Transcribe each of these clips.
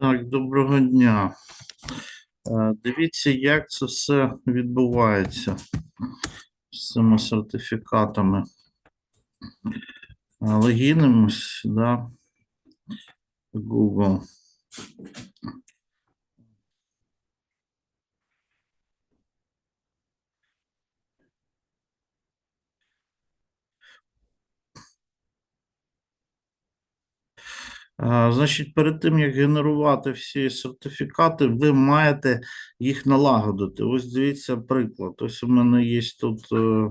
Так, доброго дня. Е, Дивіться, як це все відбувається з цими сертифікатами. Е, Логінимось, да, Google. Значить, перед тим, як генерувати всі сертифікати, ви маєте їх налагодити. Ось дивіться приклад. Ось у мене є тут, е,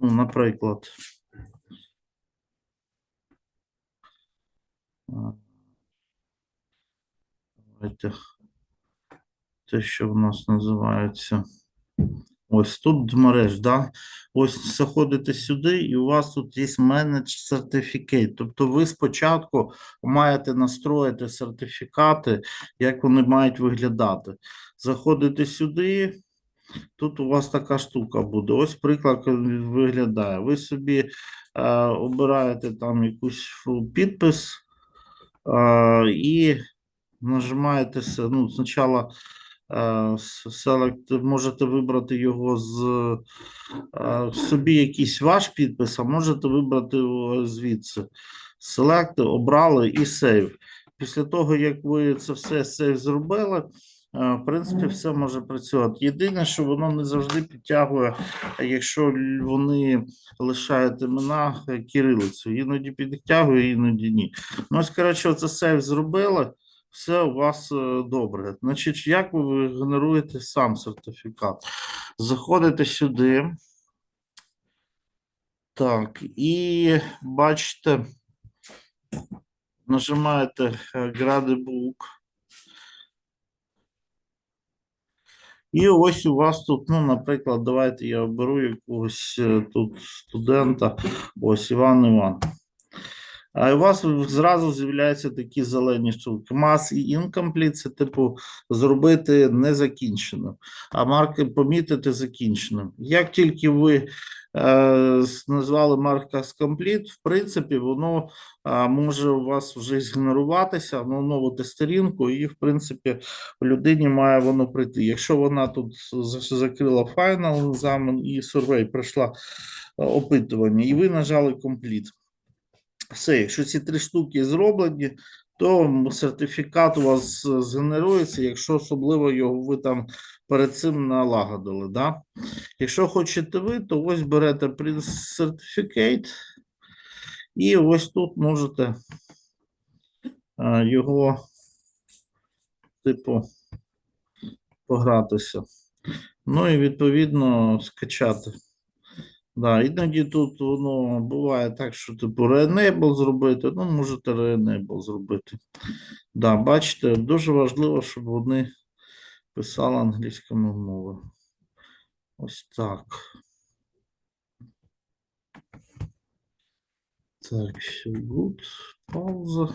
ну, наприклад. Давайте. Те, що в нас називається. Ось тут мереж, да? Ось заходите сюди, і у вас тут є менедж сертифікат. Тобто ви спочатку маєте настроїти сертифікати, як вони мають виглядати. Заходите сюди, тут у вас така штука буде. Ось приклад виглядає. Ви собі е, обираєте там якусь підпис е, і нажимаєте ну, спочатку select, можете вибрати його з собі якийсь ваш підпис, а можете вибрати його звідси. Select, обрали і Save. Після того, як ви це все Save зробили, в принципі, все може працювати. Єдине, що воно не завжди підтягує, якщо вони лишають імена е, кирилицею. Іноді підтягує, іноді ні. Ну, ось, коротше, оце Save зробили все у вас е, добре. Значить, як ви генеруєте сам сертифікат? Заходите сюди. Так, і бачите, нажимаєте е, Gradebook. І ось у вас тут, ну, наприклад, давайте я оберу якогось е, тут студента, ось Іван Іван. А у вас зразу з'являються такі зелені штуки. Mass і incomplete – це типу зробити незакінченим, а марки помітити закінченим. Як тільки ви е, назвали марка з complete, в принципі, воно е, може у вас вже згенеруватися, воно оновити сторінку, і в принципі у людині має воно прийти. Якщо вона тут закрила файнал екзамен і сурвей пройшла е, опитування, і ви нажали complete. Все, якщо ці три штуки зроблені, то сертифікат у вас згенерується, якщо особливо його ви там перед цим налагодили. Да? Якщо хочете ви, то ось берете Print Certificate і ось тут можете е, його, типу, погратися. Ну і відповідно скачати. Да, іноді тут воно буває так, що типу re-enable зробити, ну можете re-enable зробити. Да, бачите, дуже важливо, щоб вони писали англійською мовою. Ось так. Так, все good. Пауза.